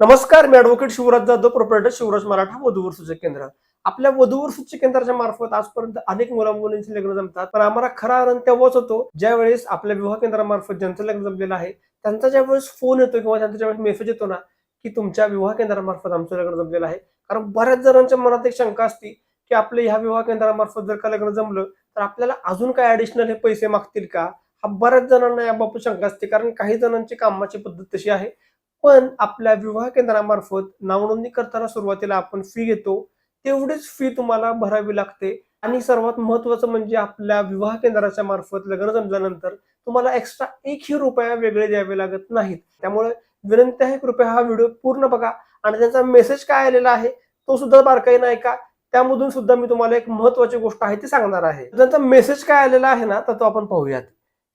नमस्कार मी advocate Shivraj Jadhav proprietor Shivraj Maratha वधूवर सूचक केंद्र. आपल्या वधूवर सूचक केंद्राच्या मार्फत आजपर्यंत अनेक मुला मुलींचे लग्न जमतात. पण आम्हाला खरा आनंद तेव्हाच होतो ज्या वेळेस आपल्या विवाह केंद्रामार्फत ज्यांचं लग्न जमलेलं आहे त्यांचा ज्या वेळेस फोन येतो किंवा त्यांचा ज्यावेळेस मेसेज येतो ना की तुमच्या विवाह केंद्रामार्फत आमचं लग्न जमलेलं आहे. कारण बऱ्याच जणांच्या मनात एक शंका असती की आपल्या ह्या विवाह केंद्रामार्फत जर का लग्न जमलं तर आपल्याला अजून काय ऍडिशनल हे पैसे मागतील का? हा बऱ्याच जणांना याबाबत शंका असते कारण काही जणांची कामाची पद्धत तशी आहे. पण आपल्या विवाह केंद्रामार्फत नावनोंदणी करताना सुरुवातीला आपण फी घेतो तेवढीच फी तुम्हाला भरावी लागते. आणि सर्वात महत्वाचं म्हणजे आपल्या विवाह केंद्राच्या मार्फत लग्न जमल्यानंतर तुम्हाला एक्स्ट्रा एकही रुपया वेगळे द्यावे लागत नाहीत. त्यामुळे विनंती आहे कृपया हा व्हिडिओ पूर्ण बघा. आणि त्यांचा मेसेज काय आलेला आहे तो सुद्धा बारकाईनं ऐका. त्यामधून सुद्धा मी तुम्हाला एक महत्वाची गोष्ट आहे ती सांगणार आहे. त्यांचा मेसेज काय आलेला आहे ना तर तो आपण पाहूयात.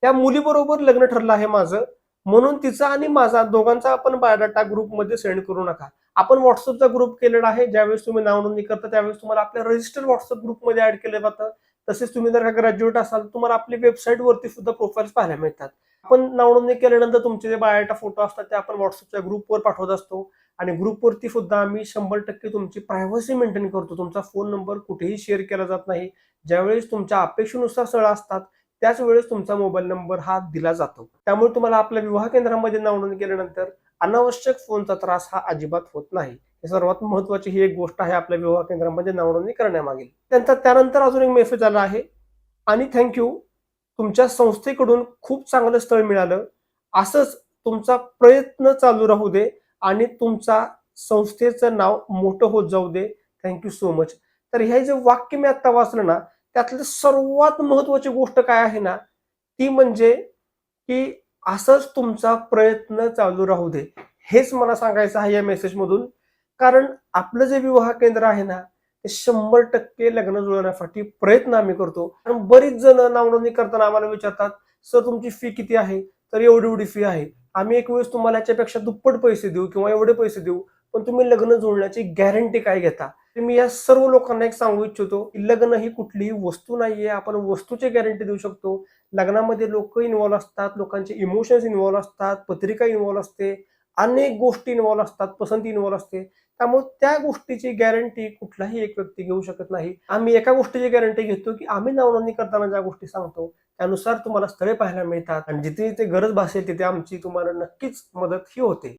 त्या मुलीबरोबर लग्न ठरलं आहे माझं. म्हणून तिचा आणि माझा दोघांचा आपण बायोडाटा ग्रुपमध्ये सेंड करू नका. आपण व्हॉट्सअपचा ग्रुप केलेला आहे ज्यावेळेस तुम्ही नाव नोंदणी करता त्यावेळेस तुम्हाला आपल्या रजिस्टर व्हॉट्सअप ग्रुपमध्ये ऍड केलं जातं. तसेच तुम्ही जर का ग्रॅज्युएट असाल तुम्हाला आपली वेबसाईट वरती सुद्धा प्रोफाईल्स पाहायला मिळतात. आपण नाव नोंदणी केल्यानंतर तुमचे जे बायोडाटा फोटो असतात ते आपण व्हॉट्सअपच्या ग्रुपवर पाठवत असतो. आणि ग्रुपवरती सुद्धा आम्ही शंभर टक्के तुमची प्रायव्हसी मेंटेन करतो. तुमचा फोन नंबर कुठेही शेअर केला जात नाही. ज्यावेळेस तुमच्या अपेक्षेनुसार स्थळ असतात त्याच वेळेस तुमचा मोबाईल नंबर हा दिला जातो. त्यामुळे तुम्हाला आपल्या विवाह केंद्रामध्ये नावनोंदणी केल्यानंतर अनावश्यक फोनचा त्रास हा अजिबात होत नाही. हे सर्वात महत्वाची ही एक गोष्ट आहे आपल्या विवाह केंद्रामध्ये नावनोंदणी करण्यामागील त्यांचा त्यानंतर अजून एक मेसेज आला आहे. आणि थँक्यू तुमच्या संस्थेकडून खूप चांगलं स्थळ मिळालं. असंच तुमचा प्रयत्न चालू राहू दे आणि तुमचा संस्थेचं नाव मोठं होत जाऊ दे. थँक्यू सो मच तर हे जे वाक्य मी आता वाचलं ना त्यातली सर्वात महत्वाची गोष्ट काय आहे ना ती म्हणजे की असंच तुमचा प्रयत्न चालू राहू दे. हेच मला सांगायचं आहे या मेसेजमधून कारण आपलं जे विवाह केंद्र आहे ना ते शंभर टक्के लग्न जुळवण्यासाठी प्रयत्न आम्ही करतो. कारण बरीच जण नावनोंदणी करताना आम्हाला विचारतात सर तुमची फी किती आहे? तर एवढी एवढी फी आहे. आम्ही एक वेळेस तुम्हाला याच्यापेक्षा दुप्पट पैसे देऊ किंवा एवढे पैसे देऊ. पण तुम्ही लग्न जुळण्याची गॅरंटी काय घेता? तर मी या सर्व लोकांना एक सांगू इच्छितो की लग्न ही कुठलीही वस्तू नाहीये. आपण वस्तूची गॅरंटी देऊ शकतो. लग्नामध्ये लोक इन्व्हॉल्व असतात लोकांचे इमोशन्स इन्व्हॉल्व असतात पत्रिका इन्व्हॉल्व असते अनेक गोष्टी इन्व्हॉल्व असतात पसंती इन्व्हॉल्व असते. त्यामुळे त्या गोष्टीची गॅरंटी कुठलाही एक व्यक्ती घेऊ शकत नाही. आम्ही एका गोष्टीची गॅरंटी घेतो की आम्ही नावनोंदणी करताना ज्या गोष्टी सांगतो त्यानुसार तुम्हाला स्थळे पाहायला मिळतात. आणि जिथे जिथे गरज भासेल तिथे आमची तुम्हाला नक्कीच मदत ही होते.